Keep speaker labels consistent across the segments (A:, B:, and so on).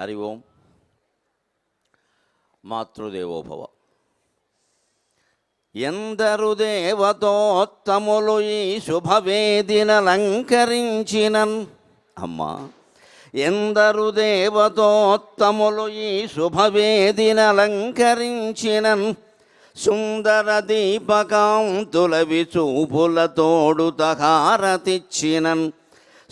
A: హరి ఓం. మాతృదేవోభవ. ఎందరు దేవతోత్తములు ఈ శుభవేదినలంకరించినన్ అమ్మా ఎందరు దేవతోత్తములు ఈ శుభవేదినలంకరించినన్ సుందర దీపకాంతులవి చూపులతోడు తహారతిచ్చినన్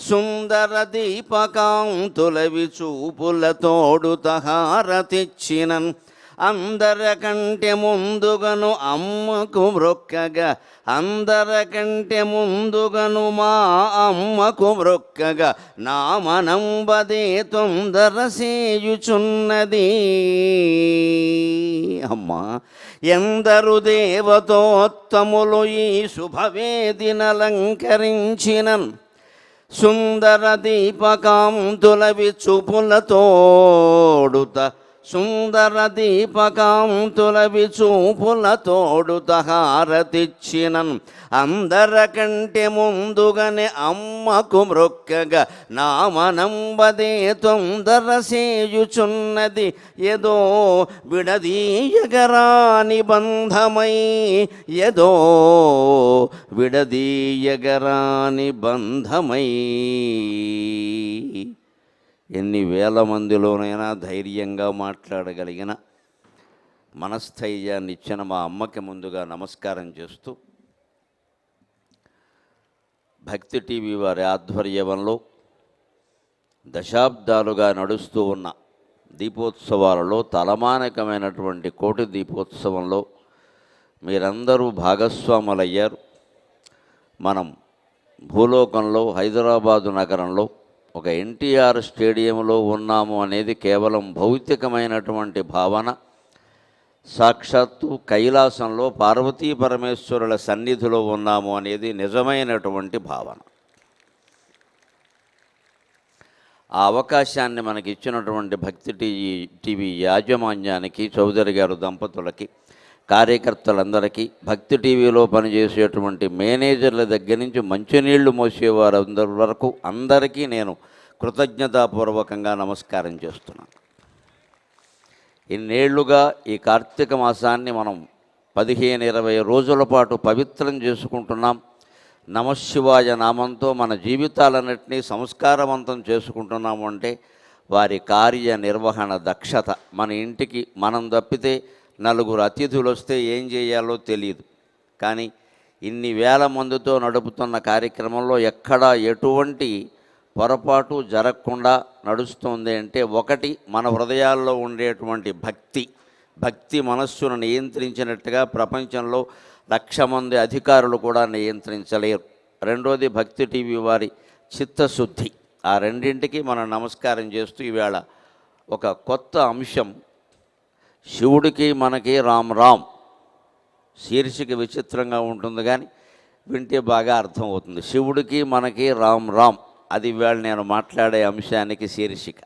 A: సుందర దీపకాంతులవి చూపులతోడు తహారతిచ్చినన్. అందరకంటే ముందుగను అమ్మకు మ్రొక్కగా అందరకంటే ముందుగను మా అమ్మకు మ్రొక్కగా నా మనంబదే తొందర సేయుచున్నది అమ్మా ఎందరు దేవతోత్తములు ఈ శుభవేదినలంకరించినన్. సుందర దీపకాంతులవి చూపులతోడుత సుందర దీపకాంతులవి చూపులతోడుత హారతిచ్చినన్ అందరకంటే ముందుగానే అమ్మకు మృక్కగా నామనంబదే తొందర సేయుచున్నది. ఏదో విడదీయగరా నిబంధమై ఏదో విడదీయగరా నిబంధమై ఎన్ని వేల మందిలోనైనా ధైర్యంగా మాట్లాడగలిగిన మనస్థైర్యాన్ని ఇచ్చిన మా అమ్మకి ముందుగా నమస్కారం చేస్తూ భక్తి టీవీ వారి ఆధ్వర్యంలో దశాబ్దాలుగా నడుస్తూ ఉన్న దీపోత్సవాలలో తలమానకమైనటువంటి కోటి దీపోత్సవంలో మీరందరూ భాగస్వాములయ్యారు. మనం భూలోకంలో హైదరాబాదు నగరంలో ఒక ఎన్టీఆర్ స్టేడియంలో ఉన్నాము అనేది కేవలం భౌతికమైనటువంటి భావన. సాక్షాత్తు కైలాసంలో పార్వతీ పరమేశ్వరుల సన్నిధిలో ఉన్నాము అనేది నిజమైనటువంటి భావన. ఆ అవకాశాన్ని మనకి ఇచ్చినటువంటి భక్తి టీవీ టీవీ యాజమాన్యానికి చౌదరి గారు దంపతులకి కార్యకర్తలందరికీ భక్తి టీవీలో పనిచేసేటువంటి మేనేజర్ల దగ్గర నుంచి మంచినీళ్ళు మోసేవారు అందరి వరకు అందరికీ నేను కృతజ్ఞతాపూర్వకంగా నమస్కారం చేస్తున్నాను. ఇన్నేళ్ళుగా ఈ కార్తీక మాసాన్ని మనం పదిహేను ఇరవై రోజుల పాటు పవిత్రం చేసుకుంటున్నాం. నమశివాయ నామంతో మన జీవితాలన్నింటినీ సంస్కారవంతం చేసుకుంటున్నాము అంటే వారి కార్య నిర్వహణ దక్షత మన ఇంటికి మనం తప్పితే నలుగురు అతిథులు వస్తే ఏం చేయాలో తెలియదు కానీ ఇన్ని వేల మందితో నడుపుతున్న కార్యక్రమంలో ఎక్కడా ఎటువంటి పొరపాటు జరగకుండా నడుస్తుంది అంటే ఒకటి మన హృదయాల్లో ఉండేటువంటి భక్తి. భక్తి మనస్సును నియంత్రించినట్టుగా ప్రపంచంలో లక్ష మంది అధికారులు కూడా నియంత్రించలేరు. రెండోది భక్తి టీవీ వారి చిత్తశుద్ధి. ఆ రెండింటికి మనం నమస్కారం చేస్తూ ఈవేళ ఒక కొత్త అంశం శివుడికి మనకి రామ్ రామ్. శీర్షిక విచిత్రంగా ఉంటుంది కానీ వింటే బాగా అర్థమవుతుంది. శివుడికి మనకి రామ్ రామ్. అది ఇవాళ నేను మాట్లాడే అంశానికి శీర్షిక.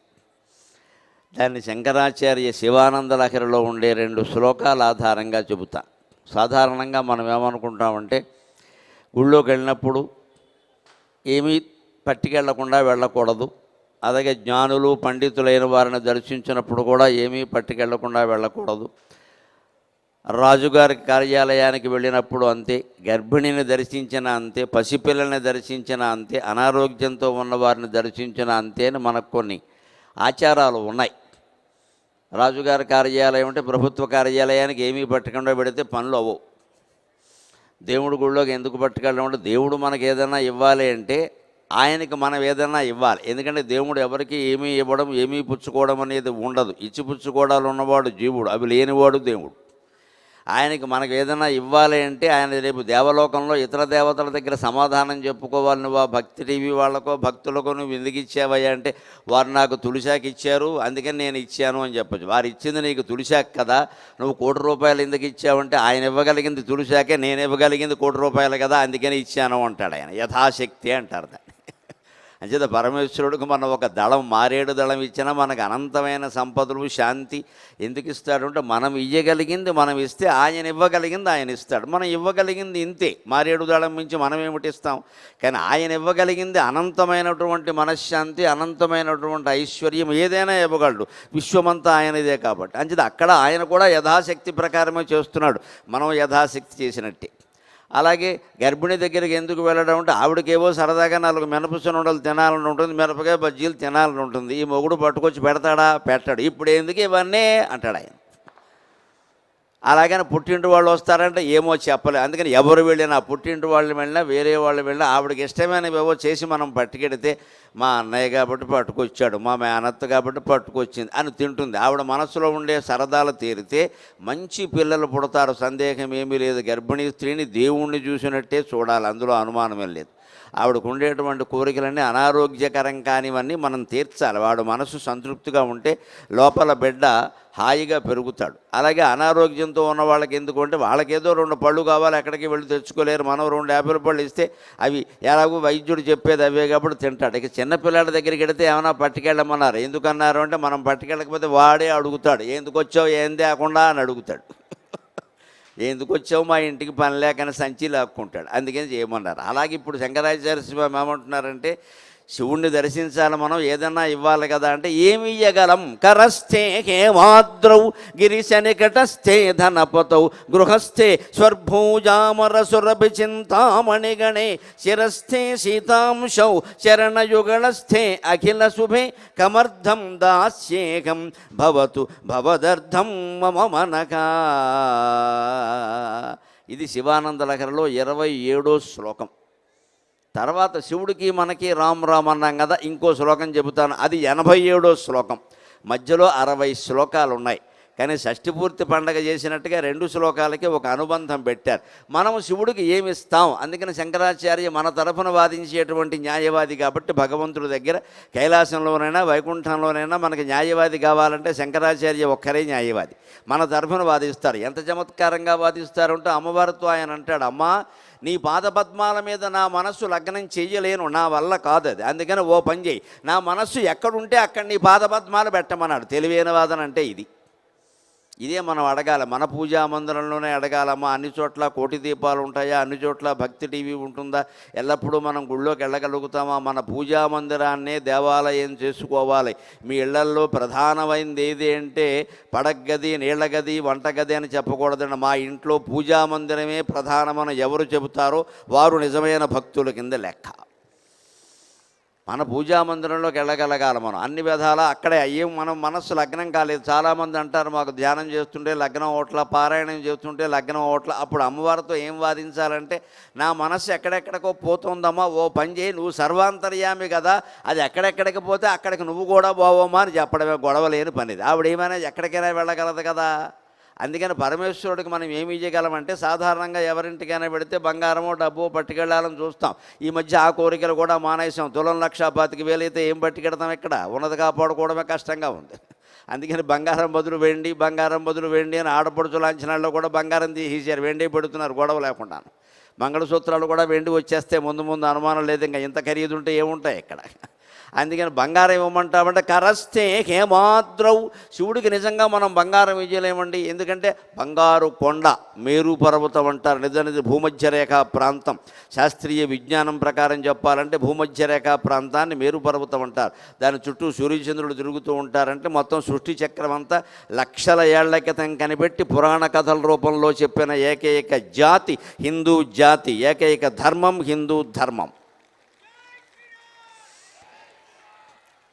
A: దాన్ని శంకరాచార్య శివానంద లహరిలో ఉండే రెండు శ్లోకాల ఆధారంగా చెబుతా. సాధారణంగా మనం ఏమనుకుంటామంటే గుళ్ళోకి వెళ్ళినప్పుడు ఏమీ పట్టుకెళ్ళకుండా వెళ్ళకూడదు. అలాగే జ్ఞానులు పండితులైన వారిని దర్శించినప్పుడు కూడా ఏమీ పట్టుకెళ్ళకుండా వెళ్ళకూడదు. రాజుగారి కార్యాలయానికి వెళ్ళినప్పుడు అంతే గర్భిణిని దర్శించిన అంతే పసిపిల్లల్ని దర్శించిన అంతే అనారోగ్యంతో ఉన్న వారిని దర్శించిన అంతే అని మనకు కొన్ని ఆచారాలు ఉన్నాయి. రాజుగారి కార్యాలయం అంటే ప్రభుత్వ కార్యాలయానికి ఏమీ పట్టకుండా పెడితే పనులు అవ్వవు. దేవుడి గుళ్ళోకి ఎందుకు పట్టుకెళ్ళడం అంటే దేవుడు మనకు ఏదైనా ఇవ్వాలి అంటే ఆయనకి మనం ఏదైనా ఇవ్వాలి. ఎందుకంటే దేవుడు ఎవరికి ఏమీ ఇవ్వడం ఏమీ పుచ్చుకోవడం అనేది ఉండదు. ఇచ్చి పుచ్చుకోవడాలు ఉన్నవాడు జీవుడు అవి లేనివాడు దేవుడు. ఆయనకి మనకు ఏదైనా ఇవ్వాలి అంటే ఆయన రేపు దేవలోకంలో ఇతర దేవతల దగ్గర సమాధానం చెప్పుకోవాలి. నువ్వు ఆ భక్తి టీవీ వాళ్ళకో భక్తులకో నువ్వు ఎందుకు ఇచ్చావయ్యా అంటే వారు నాకు తులిశాక ఇచ్చారు అందుకని నేను ఇచ్చాను అని చెప్పొచ్చు. వారు ఇచ్చింది నీకు తులిశాఖ కదా నువ్వు కోటి రూపాయలు ఎందుకు ఇచ్చావంటే ఆయన ఇవ్వగలిగింది తులిశాకే నేను ఇవ్వగలిగింది కోటి రూపాయలు కదా అందుకని ఇచ్చాను అంటాడు ఆయన. యథాశక్తి అంటారు దాన్ని. అంచేత పరమేశ్వరుడికి మనం ఒక దళం మారేడు దళం ఇచ్చినా మనకు అనంతమైన సంపదలు శాంతి ఎందుకు ఇస్తాడు అంటే మనం ఇయ్యగలిగింది మనం ఇస్తే ఆయన ఇవ్వగలిగింది ఆయన ఇస్తాడు. మనం ఇవ్వగలిగింది ఇంతే. మారేడు దళం మించి మనం ఏమిటి ఇస్తాం? కానీ ఆయన ఇవ్వగలిగింది అనంతమైనటువంటి మనశ్శాంతి అనంతమైనటువంటి ఐశ్వర్యం ఏదైనా ఇవ్వగలడు. విశ్వమంతా ఆయనదే కాబట్టి. అంచేది అక్కడ ఆయన కూడా యథాశక్తి ప్రకారమే చేస్తున్నాడు. మనం యథాశక్తి చేసినట్టే. అలాగే గర్భిణి దగ్గరికి ఎందుకు వెళ్ళడం అంటే ఆవిడకేవో సరదాగా నాలుగు మినపసున ఉండలు తినాలని ఉంటుంది మిరపకాయ బజ్జీలు తినాలని ఉంటుంది. ఈ మొగుడు పట్టుకొచ్చి పెడతాడా? పెట్టాడు. ఇప్పుడు ఎందుకు ఇవన్నీ? అంటాడు ఆయన. అలాగని పుట్టింటి వాళ్ళు వస్తారంటే ఏమో చెప్పలేదు అందుకని ఎవరు వెళ్ళినా పుట్టింటి వాళ్ళు వెళ్ళినా వేరే వాళ్ళు వెళ్ళినా ఆవిడకి ఇష్టమైనవేవో చేసి మనం పట్టుకెడితే మా అన్నయ్య కాబట్టి పట్టుకొచ్చాడు మా మేనత్త కాబట్టి పట్టుకొచ్చింది అని తింటుంది. ఆవిడ మనసులో ఉండే సరదాలు తీరితే మంచి పిల్లలు పుడతారు సందేహం ఏమీ లేదు. గర్భిణీ స్త్రీని దేవుణ్ణి చూసినట్టే చూడాలి అందులో అనుమానమే లేదు. ఆవిడకు ఉండేటువంటి కోరికలన్నీ అనారోగ్యకరం కానివన్నీ మనం తీర్చాలి. వాడు మనసు సంతృప్తిగా ఉంటే లోపల బిడ్డ హాయిగా పెరుగుతాడు. అలాగే అనారోగ్యంతో ఉన్న వాళ్ళకి ఎందుకు అంటే వాళ్ళకేదో రెండు పళ్ళు కావాలి ఎక్కడికి వెళ్ళి తెచ్చుకోలేరు. మనం రెండు యాభై పళ్ళు ఇస్తే అవి ఎలాగో వైద్యుడు చెప్పేది అవే కాబట్టి తింటాడు. ఇక చిన్నపిల్లాడి దగ్గరికి వెడితే ఏమైనా పట్టుకెళ్ళమన్నారు. ఎందుకన్నారు అంటే మనం పట్టుకెళ్ళకపోతే వాడే అడుగుతాడు. ఎందుకు వచ్చావు? ఏం తేకుండా అని అడుగుతాడు. ఎందుకు వచ్చావు మా ఇంటికి పని లేకనే సంచి లాక్కుంటాడు. అందుకని చేయమన్నారు. అలాగే ఇప్పుడు శంకరాచార్య స్వామి ఏమంటున్నారంటే శివుణ్ణి దర్శించాలి మనం ఏదన్నా ఇవ్వాలి కదా అంటే ఏమి ఇయ్యగలం? కరస్థే హేమాద్రౌ గిరిశనికటస్థే ధనపతౌ గృహస్థే స్వర్భూజామర సురభి చింతామణిగణే శిరస్థే సీతాంశౌ చరణయుగళస్థే అఖిల శుభే కమర్థం దాస్యేకం భవతు భవదర్థం మమ మనకా. ఇది శివానంద లహరిలో ఇరవై ఏడో శ్లోకం. తర్వాత శివుడికి మనకి రామ్ రామ్ అన్నాం కదా ఇంకో శ్లోకం చెబుతాను. అది ఎనభై ఏడో శ్లోకం. మధ్యలో అరవై శ్లోకాలు ఉన్నాయి కానీ షష్ఠిపూర్తి పండగ చేసినట్టుగా రెండు శ్లోకాలకి ఒక అనుబంధం పెట్టారు. మనం శివుడికి ఏమి ఇస్తాం? అందుకని శంకరాచార్య మన తరఫున వాదించేటువంటి న్యాయవాది కాబట్టి భగవంతుడి దగ్గర కైలాసంలోనైనా వైకుంఠంలోనైనా మనకి న్యాయవాది కావాలంటే శంకరాచార్య ఒక్కరే న్యాయవాది. మన తరఫున వాదిస్తారు. ఎంత చమత్కారంగా వాదిస్తారు అంటే అమ్మవారితో ఆయన అంటాడు అమ్మా నీ పాదపద్మాల మీద నా మనస్సు లగ్నం చేయలేను నా వల్ల కాదు అది అందుకని ఓ పని చేయి నా మనస్సు ఎక్కడుంటే అక్కడ నీ పాదపద్మాలు పెట్టమన్నాడు. తెలివైన వాదన అంటే ఇది. ఇదే మనం అడగాలి. మన పూజా మందిరంలోనే అడగాలమ్మా. అన్ని చోట్ల కోటి దీపాలు ఉంటాయా? అన్ని చోట్ల భక్తి టీవీ ఉంటుందా? ఎల్లప్పుడూ మనం గుళ్ళోకి వెళ్ళగలుగుతామా? మన పూజా మందిరాన్నే దేవాలయం చేసుకోవాలి. మీ ఇళ్ళల్లో ప్రధానమైనది ఏది అంటే పడగది నీళ్ళగది వంటగది అని చెప్పకూడదండి. మా ఇంట్లో పూజా మందిరమే ప్రధానమని ఎవరు చెబుతారో వారు నిజమైన భక్తుల కింద లెక్క. మన పూజా మందిరంలోకి వెళ్ళగలగాలి మనం. అన్ని విధాలా అక్కడే. అయ్యే మనం మనస్సు లగ్నం కాలేదు. చాలామంది అంటారు మాకు ధ్యానం చేస్తుంటే లగ్నం ఓట్ల పారాయణం చేస్తుంటే లగ్నం ఓట్ల. అప్పుడు అమ్మవారితో ఏం వాదించాలంటే నా మనస్సు ఎక్కడెక్కడికో పోతుందమ్మా ఓ పని చేయి నువ్వు సర్వాంతర్యామి కదా అది ఎక్కడెక్కడికి పోతే అక్కడికి నువ్వు కూడా పోవమ్మా అని చెప్పడమే గొడవ లేని పనిది. ఆవిడ ఏమైనా ఎక్కడికైనా వెళ్ళగలదు కదా. అందుకని పరమేశ్వరుడికి మనం ఏమి చేయగలమంటే సాధారణంగా ఎవరింటికైనా పెడితే బంగారమో డబ్బు పట్టుకెళ్ళాలని చూస్తాం. ఈ మధ్య ఆ కోరికలు కూడా మానేసాం తులం లక్ష పాతికి వేలైతే ఏం పట్టుకెడతాం ఇక్కడ? ఉన్నది కాపాడుకోవడమే కష్టంగా ఉంది. అందుకని బంగారం బదులు వెండి బంగారం బదులు వెండి అని ఆడపడుచు లాంఛనాల్లో కూడా బంగారం తీసేశారు. వెండి పెడుతున్నారు గొడవ లేకుండా. మంగళసూత్రాలు కూడా వెండి వచ్చేస్తే ముందు ముందు అనుమానం లేదు. ఇంకా ఇంత ఖరీదు ఉంటే ఏముంటాయి ఇక్కడ? అందుకని బంగారం ఇవ్వమంటామంటే కరస్తే హేమాద్రౌ. శివుడికి నిజంగా మనం బంగారం ఇవ్వలేమండి ఎందుకంటే బంగారు కొండ మేరు పర్వతం అంటారు. నిజానికి భూమధ్యరేఖ ప్రాంతం. శాస్త్రీయ విజ్ఞానం ప్రకారం చెప్పాలంటే భూమధ్యరేఖ ప్రాంతాన్ని మేరు పర్వతం అంటారు. దాని చుట్టూ సూర్యచంద్రుడు తిరుగుతూ ఉంటారంటే మొత్తం సృష్టి చక్రం అంతా లక్షల ఏళ్ళ క్రితం కనిపెట్టి పురాణ కథల రూపంలో చెప్పిన ఏకైక జాతి హిందూ జాతి ఏకైక ధర్మం హిందూ ధర్మం.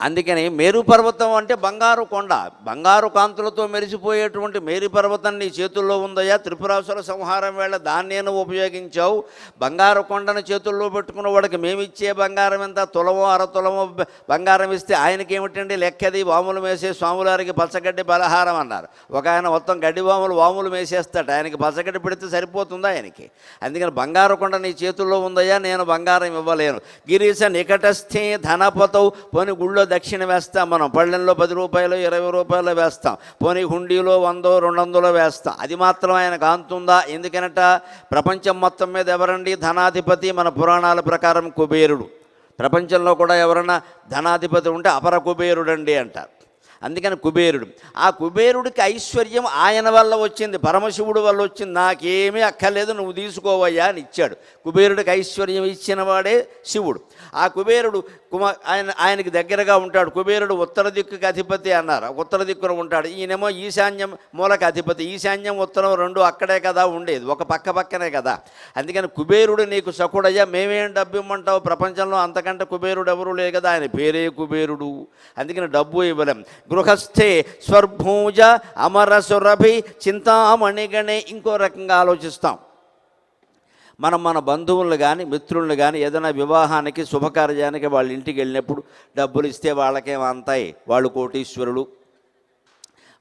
A: అందుకని మేరు పర్వతం అంటే బంగారు కొండ. బంగారు కాంతులతో మెరిసిపోయేటువంటి మేరు పర్వతం నీ చేతుల్లో ఉందయ్యా. త్రిపురాసుర సంహారం వేళ దాన్నేను ఉపయోగించావు. బంగారు కొండను చేతుల్లో పెట్టుకున్న వాడికి మేమిచ్చే బంగారం ఎంత? తులమో అరతులమో బంగారం ఇస్తే ఆయనకి ఏమిటండి? లెక్కది వాములు మేసే స్వాములారికి పచ్చగడ్డి బలహారం అన్నారు. ఒక ఆయన మొత్తం గడ్డి వాములు వాములు మేసేస్తాడు. ఆయనకి పచ్చగడ్డి పెడితే సరిపోతుందా ఆయనకి? అందుకని బంగారు కొండ నీ చేతుల్లో ఉందయ్యా. నేను బంగారం ఇవ్వలేను. గిరీశ నికటస్థే ధనపతవు పోని గుళ్ళో దక్షిణ వేస్తాం మనం. పళ్ళెంలో పది రూపాయలు ఇరవై రూపాయలు వేస్తాం. పోనీ హుండీలో వందో రెండు వందలో వేస్తాం. అది మాత్రం ఆయన కాంతుందా ఎందుకనట? ప్రపంచం మొత్తం మీద ఎవరండి? ధనాధిపతి మన పురాణాల ప్రకారం కుబేరుడు. ప్రపంచంలో కూడా ఎవరైనా ధనాధిపతి ఉంటే అపర కుబేరుడండి అంటారు. అందుకని కుబేరుడు. ఆ కుబేరుడికి ఐశ్వర్యం ఆయన వల్ల వచ్చింది. పరమశివుడు వల్ల వచ్చింది. నాకేమీ అక్కర్లేదు నువ్వు తీసుకోవయ్యా అని ఇచ్చాడు. కుబేరుడికి ఐశ్వర్యం ఇచ్చిన వాడే శివుడు. ఆ కుబేరుడు కుమ ఆయన ఆయనకి దగ్గరగా ఉంటాడు. కుబేరుడు ఉత్తర దిక్కుకి అధిపతి అన్నారు. ఉత్తర దిక్కున ఉంటాడు. ఈయనేమో ఈశాన్యం మూలక అధిపతి. ఈశాన్యం ఉత్తరం రెండు అక్కడే కదా ఉండేది. ఒక పక్క పక్కనే కదా. అందుకని కుబేరుడు నీకు సకుడయ్యా మేమేం డబ్బు ఇమ్మంటావు ప్రపంచంలో అంతకంటే కుబేరుడు ఎవరు లేదు కదా. ఆయన పేరే కుబేరుడు. అందుకని డబ్బు ఇవ్వలేం. గృహస్థే స్వర్భూజ అమర సురభి చింతామణిగణే. ఇంకో రకంగా ఆలోచిస్తాం. మనం మన బంధువులను కానీ మిత్రులను కానీ ఏదైనా వివాహానికి శుభకార్యానికి వాళ్ళ ఇంటికి వెళ్ళినప్పుడు డబ్బులు ఇస్తే వాళ్ళకేమంతాయి వాళ్ళు కోటీశ్వరులు.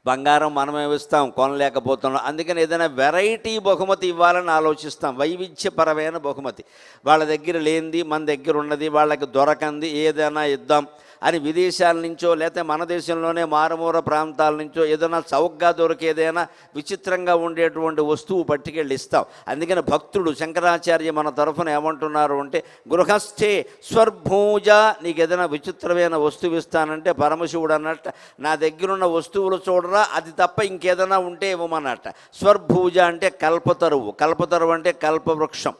A: బంగారం మనమే ఇస్తాం? కొనలేకపోతున్నాం. అందుకని ఏదైనా వెరైటీ బహుమతి ఇవ్వాలని ఆలోచిస్తాం. వైవిధ్యపరమైన బహుమతి. వాళ్ళ దగ్గర లేనిది మన దగ్గర ఉన్నది వాళ్ళకి దొరకంది ఏదైనా ఇద్దాం. అని విదేశాల నుంచో లేకపోతే మన దేశంలోనే మారుమూర ప్రాంతాల నుంచో ఏదైనా చౌకగా దొరికేదైనా విచిత్రంగా ఉండేటువంటి వస్తువు పట్టుకెళ్ళి ఇస్తాం. అందుకని భక్తుడు శంకరాచార్య మన తరఫున ఏమంటున్నారు అంటే గృహస్థే స్వర్భూజ నీకు ఏదైనా విచిత్రమైన వస్తువు ఇస్తానంటే పరమశివుడు అన్నట్ట నా దగ్గరున్న వస్తువులు చూడరా అది తప్ప ఇంకేదైనా ఉంటే ఇవ్వమన్నట్ట. స్వర్భూజ అంటే కల్పతరువు కల్పతరువు అంటే కల్పవృక్షం.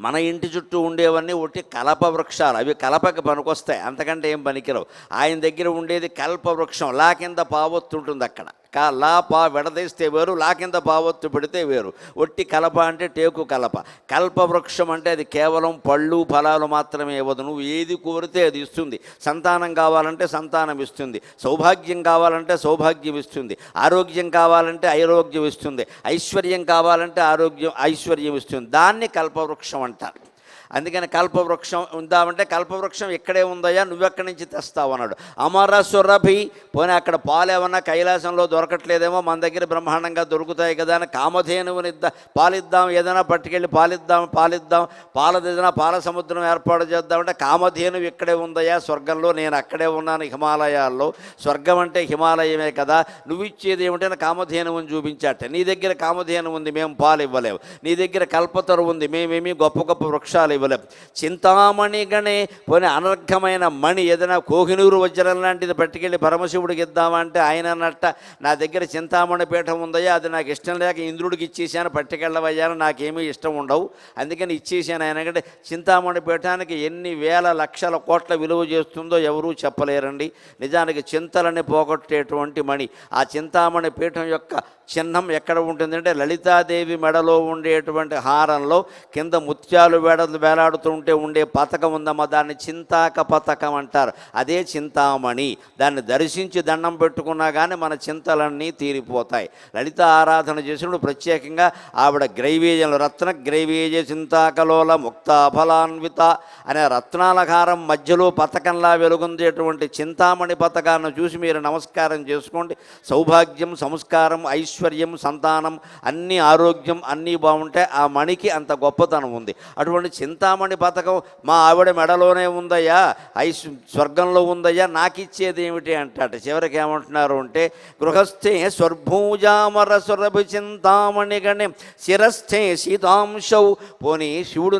A: మన ఇంటి చుట్టూ ఉండేవన్నీ ఒట్టి కలప వృక్షాలు. అవి కలపకి పనికొస్తాయి. అంతకంటే ఏం పనికిరావు. ఆయన దగ్గర ఉండేది కల్ప వృక్షం. లా కింద పావొత్తుంటుంది అక్కడ కా లా పా విడదీస్తే వేరు లా కింద పెడితే వేరు. ఒట్టి కలప అంటే టేకు కలప. కల్ప వృక్షం అంటే అది కేవలం పళ్ళు ఫలాలు మాత్రమే ఇవ్వదు. నువ్వు ఏది కోరితే అది ఇస్తుంది. సంతానం కావాలంటే సంతానం ఇస్తుంది. సౌభాగ్యం కావాలంటే సౌభాగ్యం ఇస్తుంది. ఆరోగ్యం కావాలంటే ఐరోగ్యం ఇస్తుంది. ఐశ్వర్యం కావాలంటే ఆరోగ్యం ఐశ్వర్యం ఇస్తుంది. దాన్ని కల్పవృక్షం అంటారు. అందుకని కల్పవృక్షం ఉందామంటే కల్పవృక్షం ఇక్కడే ఉందయ్యా? నువ్వెక్కడి నుంచి తెస్తావు అన్నాడు. అమర సురభి పోనీ అక్కడ పాలు ఏమన్నా కైలాసంలో దొరకట్లేదేమో? మన దగ్గర బ్రహ్మాండంగా దొరుకుతాయి కదా అని కామధేనువునిద్దా పాలిద్దాం ఏదైనా పట్టుకెళ్ళి పాలిద్దాం పాలిద్దాం పాలది ఏదైనా పాల సముద్రం ఏర్పాటు చేద్దామంటే కామధేనువు ఇక్కడే ఉందయ్యా? స్వర్గంలో నేను అక్కడే ఉన్నాను హిమాలయాల్లో. స్వర్గం అంటే హిమాలయమే కదా? నువ్వు ఇచ్చేది ఏమిటని కామధేనువుని చూపించాట. నీ దగ్గర కామధేను ఉంది మేము పాలు ఇవ్వలేము నీ దగ్గర కల్పతరు ఉంది మేమేమి గొప్ప గొప్ప వృక్షాలు ఇవ్వలేం. చింతామణి గణే పోనీ అనర్ఘమైన మణి ఏదైనా కోహినూరు వజ్రం లాంటిది పట్టుకెళ్ళి పరమశివుడికి ఇద్దామంటే ఆయన అన్నట్ట నా దగ్గర చింతామణి పీఠం ఉందయ్యా అది నాకు ఇష్టం లేక ఇంద్రుడికి ఇచ్చేసాను పట్టుకెళ్ళవయ్యాను నాకేమీ ఇష్టం ఉండవు. అందుకని ఇచ్చేసాను ఆయన. అంటే చింతామణి పీఠానికి ఎన్ని వేల లక్షల కోట్ల విలువ చేస్తుందో ఎవరూ చెప్పలేరండి. నిజానికి చింతలని పోగొట్టేటువంటి మణి. ఆ చింతామణి పీఠం యొక్క చిహ్నం ఎక్కడ ఉంటుందంటే లలితాదేవి మెడలో ఉండేటువంటి హారంలో కింద ముత్యాలు వేడలు వేలాడుతుంటే ఉండే పథకం ఉందమ్మా దాన్ని చింతాక పథకం అంటారు. అదే చింతామణి. దాన్ని దర్శించి దండం పెట్టుకున్నా కానీ మన చింతలన్నీ తీరిపోతాయి. లలిత ఆరాధన చేసినప్పుడు ప్రత్యేకంగా ఆవిడ గ్రైవేజం రత్న గ్రైవేజ చింతాకలోల ముక్తాఫలాన్విత అనే రత్నాలహారం మధ్యలో పథకంలా వెలుగొందేటువంటి చింతామణి పథకాన్ని చూసి మీరు నమస్కారం చేసుకోండి. సౌభాగ్యం సంస్కారం ఐశ్వర్యం సంతానం అన్ని ఆరోగ్యం అన్నీ బాగుంటాయి ఆ మణికి అంత గొప్పతనం ఉంది. అటువంటి చింతామణి పథకం మా ఆవిడ మెడలోనే ఉందయ్యా ఐశ్ స్వర్గంలో ఉందయ్యా నాకు ఇచ్చేది ఏమిటి అంటాడు. చివరికి ఏమంటున్నారు అంటే గృహస్థే స్వర్భూజామర సురభి చింతామణి గణి శిరస్థే సీతాంశౌ పోనీ శివుడు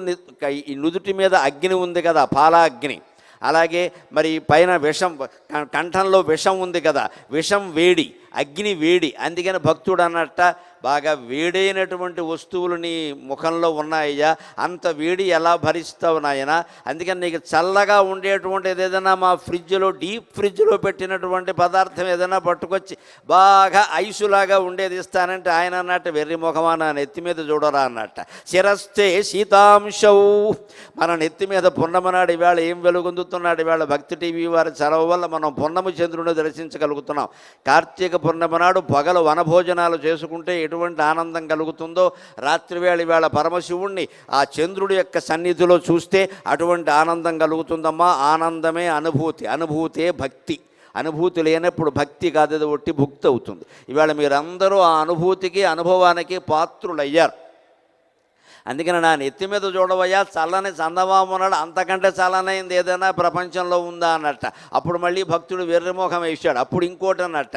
A: ఈ నుదుటి మీద అగ్ని ఉంది కదా పాలాగ్ని. అలాగే మరి పైన విషం కంఠంలో విషం ఉంది కదా విషం వేడి అగ్ని వేడి అందుకని భక్తుడు అన్నట్ట బాగా వేడైనటువంటి వస్తువులు నీ ముఖంలో ఉన్నాయ్యా. అంత వేడి ఎలా భరిస్తావు నాయన? అందుకని నీకు చల్లగా ఉండేటువంటిది ఏదైనా మా ఫ్రిడ్జ్లో డీప్ ఫ్రిడ్జ్లో పెట్టినటువంటి పదార్థం ఏదైనా పట్టుకొచ్చి బాగా ఐసులాగా ఉండేది ఇస్తానంటే ఆయన అన్నట్టు వెర్రి ముఖమా నా నెత్తి మీద చూడరా అన్నట్ట. శిరస్తే శీతాంశవు మన నెత్తి మీద పున్నమనాడు ఇవాళ ఏం వెలుగొందుతున్నాడు? ఇవాళ భక్తి టీవీ వారి చలవ వల్ల మనం పున్నమ చంద్రుని దర్శించగలుగుతున్నాం. కార్తీక పున్నమనాడు పగలు వనభోజనాలు చేసుకుంటే ఎటువంటి ఆనందం కలుగుతుందో రాత్రివేళ ఇవాళ పరమశివుణ్ణి ఆ చంద్రుడి యొక్క సన్నిధిలో చూస్తే అటువంటి ఆనందం కలుగుతుందమ్మా. ఆనందమే అనుభూతి అనుభూతే భక్తి. అనుభూతి లేనప్పుడు భక్తి కాదు అది ఒట్టి భుక్తి అవుతుంది. ఇవాళ మీరందరూ ఆ అనుభూతికి అనుభవానికి పాత్రులయ్యారు. అందుకని నా నెత్తి మీద చూడవయ్యా చల్లని చందమామన్నాడు అంతకంటే చల్లనైంది ఏదైనా ప్రపంచంలో ఉందా అన్నట్ట. అప్పుడు మళ్ళీ భక్తుడు వెర్రిమోహం వేసాడు అప్పుడు ఇంకోటి అన్నట్ట.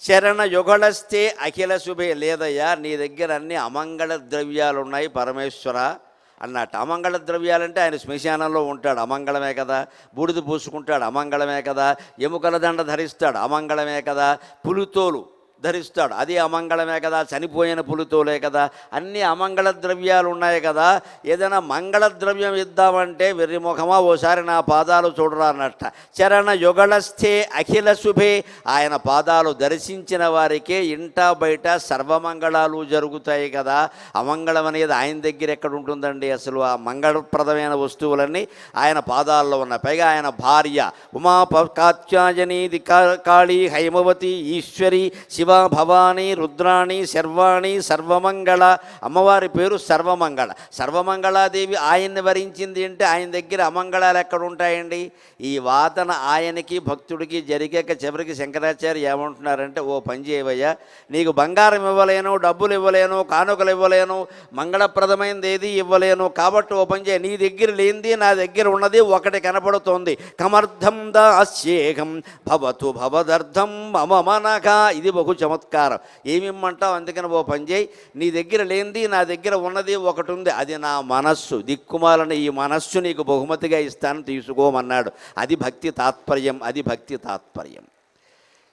A: శరణ యుగళస్తే అఖిల శుభే లేదయ్యా నీ దగ్గర అన్ని అమంగళ ద్రవ్యాలు ఉన్నాయి పరమేశ్వర అన్నట్టు అమంగళ ద్రవ్యాలంటే ఆయన శ్మశానంలో ఉంటాడు అమంగళమే కదా. బూడిద పూసుకుంటాడు అమంగళమే కదా. ఎముకల దండ ధరిస్తాడు అమంగళమే కదా. పులితోలు ధరిస్తాడు. అది అమంగళమే కదా చనిపోయిన పులితోలే కదా అన్ని అమంగళ ద్రవ్యాలు ఉన్నాయి కదా ఏదైనా మంగళ ద్రవ్యం ఇద్దామంటే వెర్రిముఖమా ఓసారి నా పాదాలు చూడరా అన్నట్ట. చరణ యుగళస్థే అఖిల శుభే. ఆయన పాదాలు దర్శించిన వారికే ఇంట బయట సర్వమంగళాలు జరుగుతాయి కదా. అమంగళం అనేది ఆయన దగ్గర ఎక్కడ ఉంటుందండి అసలు? ఆ మంగళప్రదమైన వస్తువులన్నీ ఆయన పాదాల్లో ఉన్నాయి. పైగా ఆయన భార్య ఉమా కాత్యాయని కా- కాళీ హైమవతి ఈశ్వరి శివ భవాని రుద్రాణి శర్వాణి సర్వమంగళ. అమ్మవారి పేరు సర్వమంగళ. సర్వమంగళాదేవి ఆయన్ని వరించింది అంటే ఆయన దగ్గర అమంగళాలు ఎక్కడ ఉంటాయండి? ఈ వాదన ఆయనకి భక్తుడికి జరిగాక చివరికి శంకరాచార్య ఏమంటున్నారంటే ఓ పని చేయవయ్యా నీకు బంగారం ఇవ్వలేను డబ్బులు ఇవ్వలేను కానుకలు ఇవ్వలేను మంగళప్రదమైనది ఏది ఇవ్వలేను కాబట్టి ఓ పని చేయ నీ దగ్గర లేనిది నా దగ్గర ఉన్నది ఒకటి కనపడుతోంది. కమర్థం దాస్యేహం భవతు భవదర్థం మమ మనక. ఇది బహు చమత్కారం. ఏమిమ్మంటావు? అందుకని ఓ పని చేయి. నీ దగ్గర లేనిది నా దగ్గర ఉన్నది ఒకటి ఉంది అది నా మనస్సు. దిక్కుమాలని ఈ మనస్సు నీకు బహుమతిగా ఇస్తాను తీసుకోమన్నాడు. అది భక్తి తాత్పర్యం అది భక్తి తాత్పర్యం.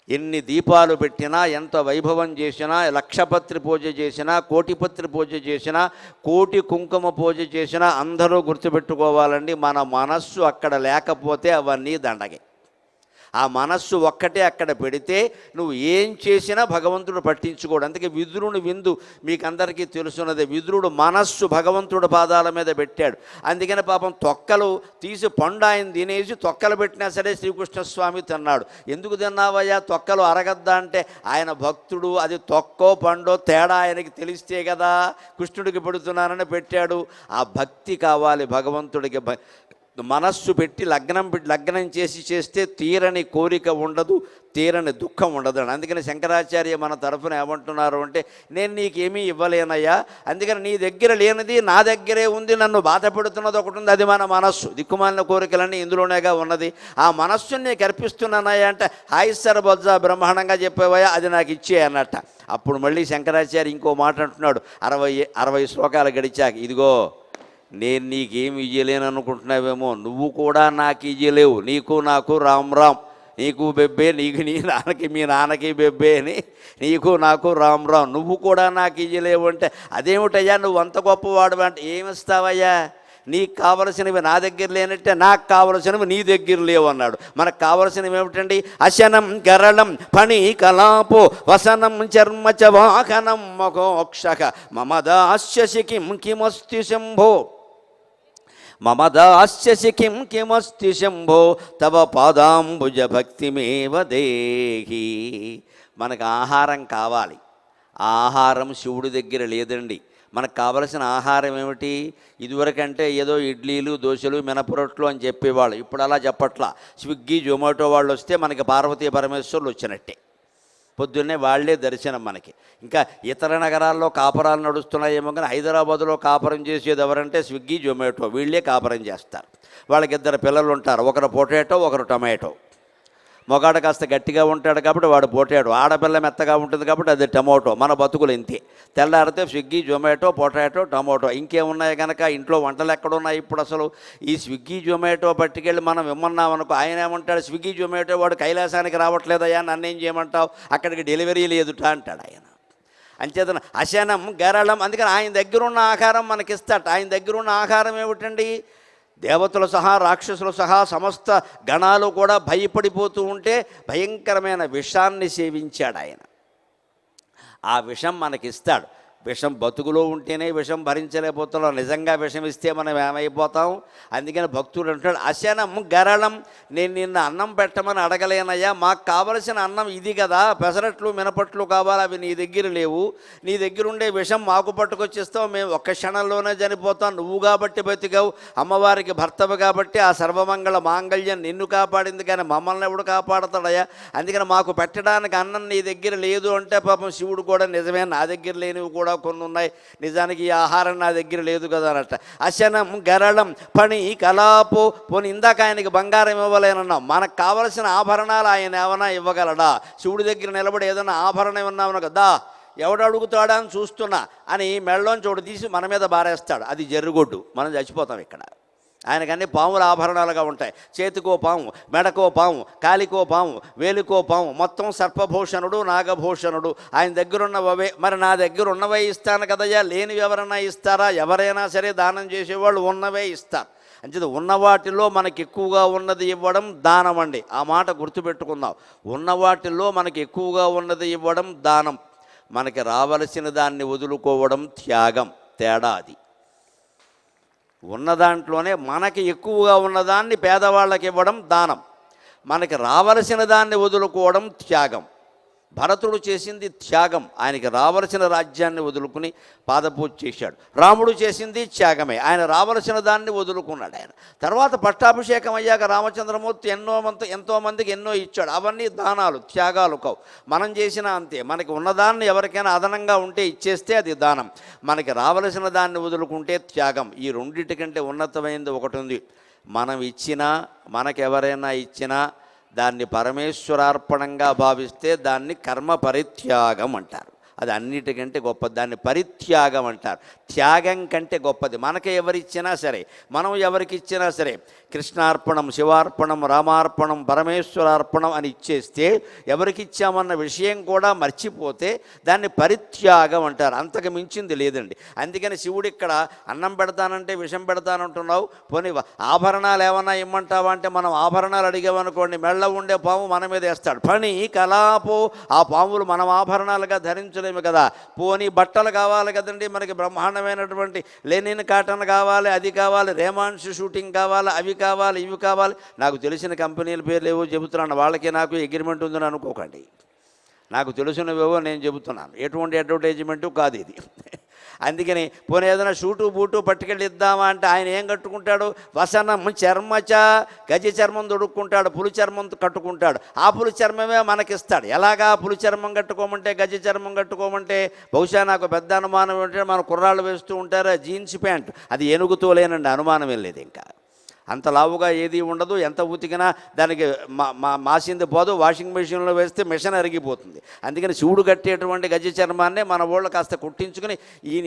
A: ఎన్ని దీపాలు పెట్టినా ఎంత వైభవం చేసినా లక్షపత్రి పూజ చేసినా కోటిపత్రి పూజ చేసినా కోటి కుంకుమ పూజ చేసినా అందరూ గుర్తుపెట్టుకోవాలండి. మన మనస్సు అక్కడ లేకపోతే అవన్నీ దండగే. ఆ మనస్సు ఒక్కటే అక్కడ పెడితే నువ్వు ఏం చేసినా భగవంతుడు పట్టించుకోడు. అందుకే విదురుని విందు. మీకు అందరికీ తెలుసున్నది విదురుడు మనస్సు భగవంతుడు పాదాల మీద పెట్టాడు. అందుకని పాపం తొక్కలు తీసి పండు ఆయన తినేసి తొక్కలు పెట్టినా సరే శ్రీకృష్ణస్వామి తిన్నాడు. ఎందుకు తిన్నావయ్యా? తొక్కలు అరగద్దా అంటే ఆయన భక్తుడు అది తొక్కో పండో తేడా ఆయనకి తెలిస్తే కదా కృష్ణుడికి పెడుతున్నానని పెట్టాడు. ఆ భక్తి కావాలి భగవంతుడికి. మనస్సు పెట్టి లగ్నం పెట్టి లగ్నం చేసి చేస్తే తీరని కోరిక ఉండదు తీరని దుఃఖం ఉండదు అని. అందుకని శంకరాచార్య మన తరఫున ఏమంటున్నారు అంటే నేను నీకేమీ ఇవ్వలేనయ్యా అందుకని నీ దగ్గర లేనిది నా దగ్గరే ఉంది నన్ను బాధ పెడుతున్నది ఒకటి ఉంది అది మన మనస్సు. దిక్కుమాలిన కోరికలన్నీ ఇందులోనేగా ఉన్నది. ఆ మనస్సుని నీకు అర్పిస్తున్నానయ్యా అంటే హాయ్ బొజ్జ బ్రహ్మాండంగా చెప్పేవయ్యా అది నాకు ఇచ్చే అన్నట్ట. అప్పుడు మళ్ళీ శంకరాచార్య ఇంకో మాట అంటున్నాడు అరవై అరవై శ్లోకాలు గడిచాక ఇదిగో నేను నీకేమి ఇయ్యలేను అనుకుంటున్నావేమో నువ్వు కూడా నాకు ఇయ్యలేవు. నీకు నాకు రామ్ రామ్. నీకు బెబ్బే నీకు నీ నాన్నకి మీ నాన్నకి బెబ్బే అని నీకు నాకు రామ్ రామ్. నువ్వు కూడా నాకు ఇయ్యలేవు అంటే అదేమిటయ్యా? నువ్వు అంత గొప్పవాడు అంటే ఏమిస్తావయ్యా? నీకు కావలసినవి నా దగ్గర లేనట్టే నాకు కావలసినవి నీ దగ్గర లేవు అన్నాడు మనకు కావలసినవి ఏమిటండి? అశనం గరళం పని కలాపో వసనం చర్మ చ వాహనం మగోక్షక మమ దాస్యసి కిం కిమస్తి శంభో. మమ దాస్యసి కిం కిమస్తి శంభో తవ పాదాంబుజ భక్తిమేవ దేహి మనకు ఆహారం కావాలి. ఆహారం శివుడి దగ్గర లేదండి. మనకు కావలసిన ఆహారం ఏమిటి? ఇదివరకంటే ఏదో ఇడ్లీలు దోశలు మినపరొట్లు అని చెప్పేవాళ్ళు. ఇప్పుడు అలా చెప్పట్లా. స్విగ్గీ జొమాటో వాళ్ళు వస్తే మనకి పార్వతీ పరమేశ్వరులు వచ్చినట్టే. పొద్దున్నే వాళ్ళే దర్శనం మనకి. ఇంకా ఇతర నగరాల్లో కాపురాలు నడుస్తున్నాయేమో కానీ హైదరాబాద్లో కాపురం చేసేది ఎవరంటే స్విగ్గీ జొమాటో. వీళ్ళే కాపురం చేస్తారు. వాళ్ళకి ఇద్దరు పిల్లలు ఉంటారు ఒకరు పొటాటో ఒకరు టమాటో. మొగాడు కాస్త గట్టిగా ఉంటాడు కాబట్టి వాడు పోటాడు. ఆడపిల్ల మెత్తగా ఉంటుంది కాబట్టి అది టమోటో. మన బతుకులు ఇంతే. తెల్లారితే స్విగ్గీ జొమాటో పొటాటో టమోటో. ఇంకేమున్నాయి కనుక ఇంట్లో వంటలు ఎక్కడున్నాయి ఇప్పుడు అసలు? ఈ స్విగ్గీ జొమాటో పట్టుకెళ్ళి మనం విమ్మన్నామనుకో ఆయన ఏమంటాడు? స్విగ్గీ జొమాటో వాడు కైలాసానికి రావట్లేదయ్యా నన్నేం చేయమంటావు? అక్కడికి డెలివరీ లేదుట అంటాడు ఆయన. అంచేతన అశనం గరళం అందుకని ఆయన దగ్గర ఉన్న ఆహారం మనకిస్తాట. ఆయన దగ్గర ఉన్న ఆహారం ఏమిటండి? దేవతలు సహా రాక్షసులు సహా సమస్త గణాలు కూడా భయపడిపోతూ ఉంటే భయంకరమైన విషాన్ని సేవించాడు ఆయన ఆ విషం మనకిస్తాడు. విషం బతుకులో ఉంటేనే విషం భరించలేకపోతున్నాం. నిజంగా విషం ఇస్తే మనం ఏమైపోతాం? అందుకని భక్తుడు అంటాడు అశనం గరళం నేను నిన్న అన్నం పెట్టమని అడగలేనయ్యా. మాకు కావలసిన అన్నం ఇది కదా. పెసరట్లు మినపట్లు కావాలి అవి నీ దగ్గర లేవు. నీ దగ్గర ఉండే విషం మాకు పట్టుకొచ్చిస్తావు. మేము ఒక్క క్షణంలోనే చనిపోతాం. నువ్వు కాబట్టి బతికావు. అమ్మవారికి భర్తవు కాబట్టి ఆ సర్వమంగళ మాంగళ్యం నిన్ను కాపాడింది కానీ మమ్మల్ని ఎవడు కాపాడతాడయ్యా? అందుకని మాకు పెట్టడానికి అన్నం నీ దగ్గర లేదు అంటే పాపం శివుడు కూడా నిజమే నా దగ్గర లేనివి కూడా కొన్ని ఉన్నాయి నిజానికి ఈ ఆహారం నా దగ్గర లేదు కదా అన్నట్ట. అశనం గరళం పని కలాపు పోనీ ఇందాక ఆయనకి బంగారం ఇవ్వలేనన్నాం మనకు కావలసిన ఆభరణాలు ఆయన ఏమైనా ఇవ్వగలడా? శివుడి దగ్గర నిలబడి ఏదైనా ఆభరణం ఏమన్నా కదా. ఎవడు అడుగుతాడా అని చూస్తున్నా. అని మెళ్ళలోంచి ఒకటి తీసి మన మీద బారేస్తాడు. అది జర్రుగొడ్డు మనం చచ్చిపోతాం ఇక్కడ. ఆయనకన్నీ పాముల ఆభరణాలుగా ఉంటాయి. చేతికో పాము మెడకో పాము కాలికో పాము వేలికో పాము మొత్తం సర్పభూషణుడు నాగభూషణుడు. ఆయన దగ్గరున్నవే మరి నా దగ్గర ఉన్నవే ఇస్తాను కదయ్యా. లేనివి ఎవరైనా ఇస్తారా? ఎవరైనా సరే దానం చేసేవాళ్ళు ఉన్నవే ఇస్తారు. అంచేది ఉన్న వాటిలో మనకి ఎక్కువగా ఉన్నది ఇవ్వడం దానం అండి. ఆ మాట గుర్తుపెట్టుకుందాం. ఉన్న వాటిల్లో మనకి ఎక్కువగా ఉన్నది ఇవ్వడం దానం. మనకి రావలసిన దాన్ని వదులుకోవడం త్యాగం తేడా అది. ఉన్న దాంట్లోనే మనకి ఎక్కువగా ఉన్నదాన్ని పేదవాళ్ళకి ఇవ్వడం దానం. మనకి రావలసిన దాన్ని వదులుకోవడం త్యాగం. భరతుడు చేసింది త్యాగం. ఆయనకి రావలసిన రాజ్యాన్ని వదులుకుని పాదపూజ చేశాడు. రాముడు చేసింది త్యాగమే. ఆయన రావలసిన దాన్ని వదులుకున్నాడు ఆయన. తర్వాత పట్టాభిషేకం అయ్యాక రామచంద్రమూర్తి ఎన్నో మంది ఎంతో మందికి ఎన్నో ఇచ్చాడు. అవన్నీ దానాలు త్యాగాలు కావు. మనం చేసిన అంతే. మనకి ఉన్నదాన్ని ఎవరికైనా అదనంగా ఉంటే ఇచ్చేస్తే అది దానం. మనకి రావలసిన దాన్ని వదులుకుంటే త్యాగం. ఈ రెండింటికంటే ఉన్నతమైనది ఒకటి ఉంది. మనం ఇచ్చినా మనకెవరైనా ఇచ్చినా దాన్ని పరమేశ్వరార్పణంగా భావిస్తే దాన్ని కర్మ పరిత్యాగం అంటారు. అది అన్నిటికంటే గొప్పది. దాన్ని పరిత్యాగం అంటారు. త్యాగం కంటే గొప్పది. మనకి ఎవరిచ్చినా సరే మనం ఎవరికి ఇచ్చినా సరే కృష్ణార్పణం శివార్పణం రామార్పణం పరమేశ్వరార్పణం అని ఇచ్చేస్తే ఎవరికిచ్చామన్న విషయం కూడా మర్చిపోతే దాన్ని పరిత్యాగం అంటారు. అంతకు మించింది లేదండి. అందుకని శివుడు ఇక్కడ అన్నం పెడతానంటే విషం పెడతానంటున్నావు. పోనీ ఆభరణాలు ఏమన్నా ఇమ్మంటావా అంటే మనం ఆభరణాలు అడిగామనుకోండి మెళ్ళ ఉండే పాము మన మీద వేస్తాడు. పని కలాపు ఆ పాములు మనం ఆభరణాలుగా చేయలేము కదా? పోనీ బట్టలు కావాలి కదండి. మనకి బ్రహ్మాండమైనటువంటి లెనిన్ కాటన్ కావాలి అది కావాలి రేమాన్స్ షూటింగ్ కావాలి అవి కావాలి ఇవి కావాలి. నాకు తెలిసిన కంపెనీల పేర్లు ఏవో చెబుతున్నాను. వాళ్ళకి నాకు అగ్రిమెంట్ ఉందని అనుకోకండి. నాకు తెలిసినవేవో నేను చెబుతున్నాను. ఎటువంటి అడ్వర్టైజ్మెంటు కాదు ఇది. అందుకని పోనీ ఏదైనా షూటు బూటు పట్టుకెళ్ళి ఇద్దామా అంటే ఆయన ఏం కట్టుకుంటాడు? వసనం చర్మచ గజ చర్మం దొడుక్కుంటాడు పులి చర్మం కట్టుకుంటాడు. ఆ పులి చర్మమే మనకిస్తాడు. ఎలాగా పులి చర్మం కట్టుకోమంటే గజ చర్మం కట్టుకోమంటే? బహుశా నాకు పెద్ద అనుమానం ఏంటంటే మన కుర్రాళ్ళు వేస్తూ ఉంటారా జీన్స్ ప్యాంట్. అది ఏనుగుతో లేనండి అనుమానం వెళ్ళేది లేదు ఇంకా. అంత లావుగా ఏది ఉండదు ఎంత ఉతికినా దానికి మా మా మాసింది పోదు వాషింగ్ మెషిన్లో వేస్తే మిషన్ అరిగిపోతుంది. అందుకని శివుడు కట్టేటువంటి గజ చర్మాన్నే మన ఊళ్ళో కాస్త కుట్టించుకుని ఈ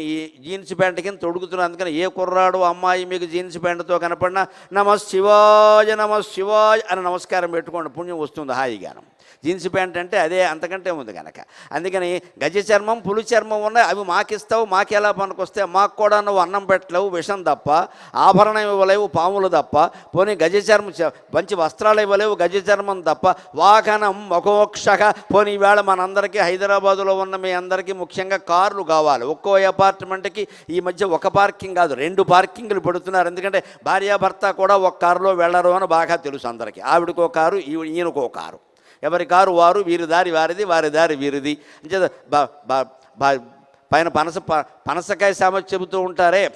A: జీన్స్ ప్యాంట్ కింద తొడుగుతున్నాను అందుకని ఏ కుర్రాడు అమ్మాయి మీకు జీన్స్ ప్యాంటుతో కనపడినా నమ శివాయ నమ శివాయ అని నమస్కారం పెట్టుకోండి పుణ్యం వస్తుంది హాయిగానం. జీన్స్ ప్యాంట్ అంటే అదే అంతకంటే ఉంది కనుక అందుకని గజ చర్మం పులి చర్మం ఉన్నాయి అవి మాకిస్తావు మాకెలా పనికొస్తే మాకు కూడా నువ్వు అన్నం పెట్టలేవు విషం తప్ప ఆభరణం ఇవ్వలేవు పాములు తప్ప పోనీ గజ చర్మం మంచి వస్త్రాలు ఇవ్వలేవు గజ చర్మం తప్ప వాహనం మోక్షక పోనీ ఈవేళ మనందరికీ హైదరాబాదులో ఉన్న మీ అందరికీ ముఖ్యంగా కార్లు కావాలి. ఒక్కో అపార్ట్మెంట్కి ఈ మధ్య ఒక పార్కింగ్ కాదు రెండు పార్కింగ్లు పెడుతున్నారు. ఎందుకంటే భార్యాభర్త కూడా ఒక కారులో వెళ్ళరు అని బాగా తెలుసు అందరికీ. ఆవిడకో కారు ఈయనకో కారు. ఎవరి కారు వారు వీరి దారి వారిది వారి దారి వీరిది. అంచేత పైన పనస ప- పనసకాయ సామెత చెబుతూ ఉంటారే.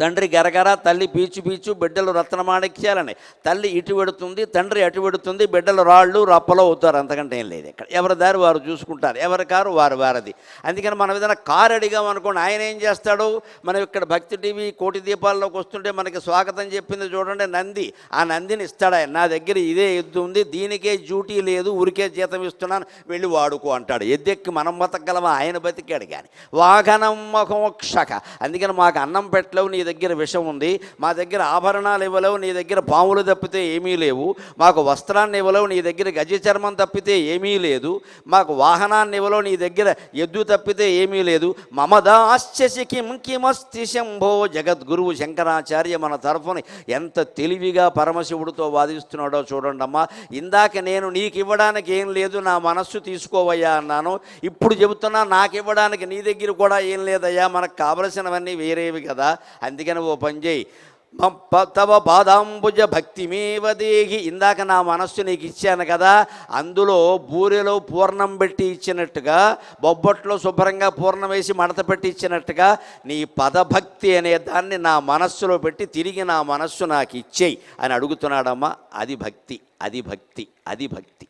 A: తండ్రి గరగర తల్లి పీచు పీచు బిడ్డలు రత్నమాణిక్యాలని తల్లి ఇటు పెడుతుంది తండ్రి అటు పెడుతుంది బిడ్డలు రాళ్ళు రప్పలో అవుతారు అంతకంటే ఏం లేదు ఇక్కడ. ఎవరి దారి వారు చూసుకుంటారు ఎవరి కారు వారు వారిది. అందుకని మనం ఏదైనా కారు అడిగాం అనుకోండి ఆయన ఏం చేస్తాడు? మనం ఇక్కడ భక్తి టీవీ కోటి దీపాల్లోకి వస్తుంటే మనకి స్వాగతం చెప్పింది చూడండి నంది. ఆ నందిని ఇస్తాడు ఆయన నా దగ్గర ఇదే ఎద్దు ఉంది దీనికే డ్యూటీ లేదు ఊరికే జీతం ఇస్తున్నాను వెళ్ళి వాడుకో అంటాడు. ఎద్దెక్కి మనం బతకగలమా? ఆయన బతికాడు కానీ వాహనం మోక్షక అందుకని మాకు అన్నం పెట్టలేవు నీ దగ్గర విషం ఉంది మా దగ్గర ఆభరణాలు ఇవ్వలేవు నీ దగ్గర పాములు తప్పితే ఏమీ లేవు మాకు వస్త్రాన్ని ఇవ్వలేవు నీ దగ్గర గజ చర్మం తప్పితే ఏమీ లేదు మాకు వాహనాన్ని ఇవ్వలేవు నీ దగ్గర ఎద్దు తప్పితే ఏమీ లేదు. మమదాశ్చసి కిం కిమస్తి శంభో జగద్గురువు శంకరాచార్య మన తరఫున ఎంత తెలివిగా పరమశివుడితో వాదిస్తున్నాడో చూడండి అమ్మా. ఇందాక నేను నీకు ఇవ్వడానికి ఏం లేదు నా మనస్సు తీసుకోవయ్యా అన్నాను. ఇప్పుడు చెబుతున్నా నాకు ఇవ్వడానికి నీ దగ్గర కూడా ఏం లేదయ్యా మనకు కావలసినవన్నీ వేరేవి కదా. అందుకని ఓ పని చేయి. తవ ప- తవ పాదాంబుజ భక్తిమేవ దేహి. ఇందాక నా మనస్సు నీకు ఇచ్చాను కదా అందులో బూరెలో పూర్ణం పెట్టి ఇచ్చినట్టుగా బొబ్బట్లో శుభ్రంగా పూర్ణం వేసి మడత పెట్టి ఇచ్చినట్టుగా నీ పదభక్తి అనే దాన్ని నా మనస్సులో పెట్టి తిరిగి నా మనస్సు నాకు ఇచ్చేయి అని అడుగుతున్నాడమ్మా. అది భక్తి అది భక్తి అది భక్తి.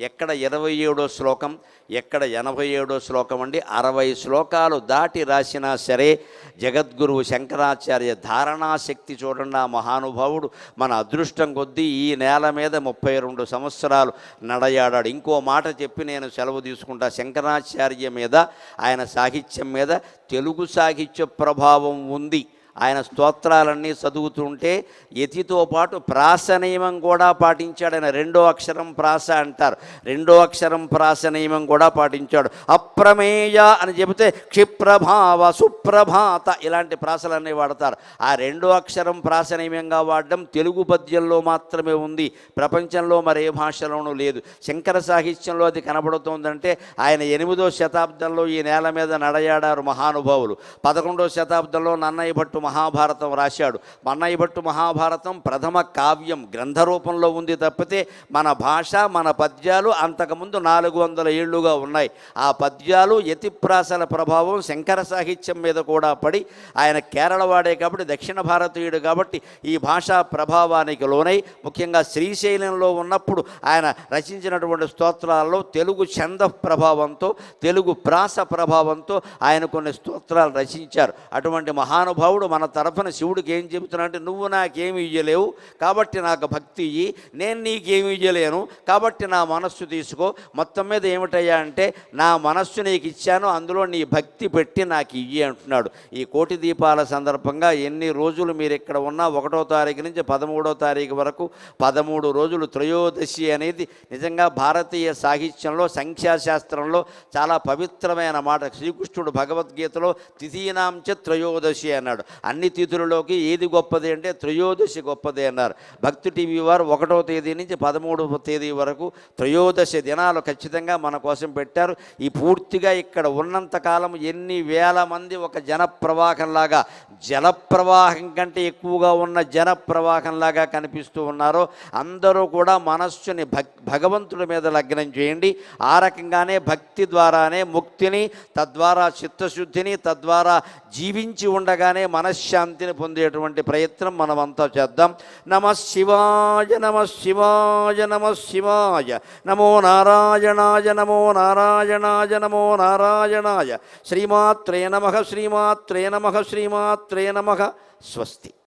A: ఎక్కడ ఇరవై ఏడో శ్లోకం ఎక్కడ ఎనభై ఏడో శ్లోకం అండి. అరవై శ్లోకాలు దాటి రాసినా సరే జగద్గురువు శంకరాచార్య ధారణాశక్తి చూడండి ఆ మహానుభావుడు మన అదృష్టం కొద్దీ ఈ నేల మీద ముప్పై రెండు సంవత్సరాలు నడయాడాడు. ఇంకో మాట చెప్పి నేను సెలవు తీసుకుంటా. శంకరాచార్య మీద ఆయన సాహిత్యం మీద తెలుగు సాహిత్య ప్రభావం ఉంది. ఆయన స్తోత్రాలన్నీ చదువుతుంటే యతితో పాటు ప్రాసనియమం కూడా పాటించాడు. ఆయన రెండో అక్షరం ప్రాస అంటారు. రెండో అక్షరం ప్రాసనియమం కూడా పాటించాడు. అప్రమేయ అని చెబితే క్షిప్రభావ సుప్రభాత ఇలాంటి ప్రాసలన్నీ వాడతారు. ఆ రెండో అక్షరం ప్రాసనియమంగా వాడడం తెలుగు పద్యంలో మాత్రమే ఉంది. ప్రపంచంలో మరే భాషలోనూ లేదు. శంకర సాహిత్యంలో అది కనబడుతోందంటే ఆయన ఎనిమిదో శతాబ్దంలో ఈ నేల మీద నడయాడారు మహానుభావులు. పదకొండో శతాబ్దంలో నన్నయ్య భట్టు మహాభారతం రాశాడు. మన్నయ్య భట్టు మహాభారతం ప్రథమ కావ్యం గ్రంథ రూపంలో ఉంది తప్పితే మన భాష మన పద్యాలు అంతకుముందు నాలుగు వందల ఏళ్ళుగా ఉన్నాయి. ఆ పద్యాలు యతిప్రాసల ప్రభావం శంకర సాహిత్యం మీద కూడా పడి ఆయన కేరళ వాడే కాబట్టి దక్షిణ భారతీయుడు కాబట్టి ఈ భాషా ప్రభావానికి లోనై ముఖ్యంగా శ్రీశైలంలో ఉన్నప్పుడు ఆయన రచించినటువంటి స్తోత్రాల్లో తెలుగు ఛంద ప్రభావంతో తెలుగు ప్రాస ప్రభావంతో ఆయన కొన్ని స్తోత్రాలు రచించారు. అటువంటి మహానుభావుడు మన తరఫున శివుడికి ఏం చెబుతున్నాడంటే నువ్వు నాకేమి ఇయ్యలేవు కాబట్టి నాకు భక్తి ఇయ్యి నేను నీకేమి ఇయ్యలేను కాబట్టి నా మనస్సు తీసుకో. మొత్తం మీద ఏమిటయ్యా అంటే నా మనస్సు నీకు ఇచ్చాను అందులో నీ భక్తి పెట్టి నాకు ఇయ్యి అంటున్నాడు. ఈ కోటి దీపాల సందర్భంగా ఎన్ని రోజులు మీరు ఇక్కడ ఉన్నా ఒకటో తారీఖు నుంచి పదమూడో తారీఖు వరకు పదమూడు రోజులు త్రయోదశి అనేది నిజంగా భారతీయ సాహిత్యంలో సంఖ్యాశాస్త్రంలో చాలా పవిత్రమైన మాట. శ్రీకృష్ణుడు భగవద్గీతలో తిథీనాంచ త్రయోదశి అన్నాడు. అన్ని తిథులలోకి ఏది గొప్పది అంటే త్రయోదశి గొప్పది అన్నారు. భక్తి టీవీ వారు ఒకటో తేదీ నుంచి పదమూడవ తేదీ వరకు త్రయోదశి దినాలు ఖచ్చితంగా మన కోసం పెట్టారు. ఈ పూర్తిగా ఇక్కడ ఉన్నంతకాలం ఎన్ని వేల మంది ఒక జనప్రవాహంలాగా జలప్రవాహం కంటే ఎక్కువగా ఉన్న జనప్రవాహంలాగా కనిపిస్తూ ఉన్నారో అందరూ కూడా మనస్సుని భక్ భగవంతుడి మీద లగ్నం చేయండి. ఆ రకంగానే భక్తి ద్వారానే ముక్తిని తద్వారా చిత్తశుద్ధిని తద్వారా జీవించి ఉండగానే మనశ్శాంతిని పొందేటువంటి ప్రయత్నం మనమంతా చేద్దాం. నమ శివాయ నమ శివాయ నమ శివాయ. నమో నారాయణాయ నమో నారాయణాయ నమో నారాయణాయ. శ్రీమాత్రే నమ శ్రీమాత్రే నమ శ్రీమాత్రే నమ. స్వస్తి.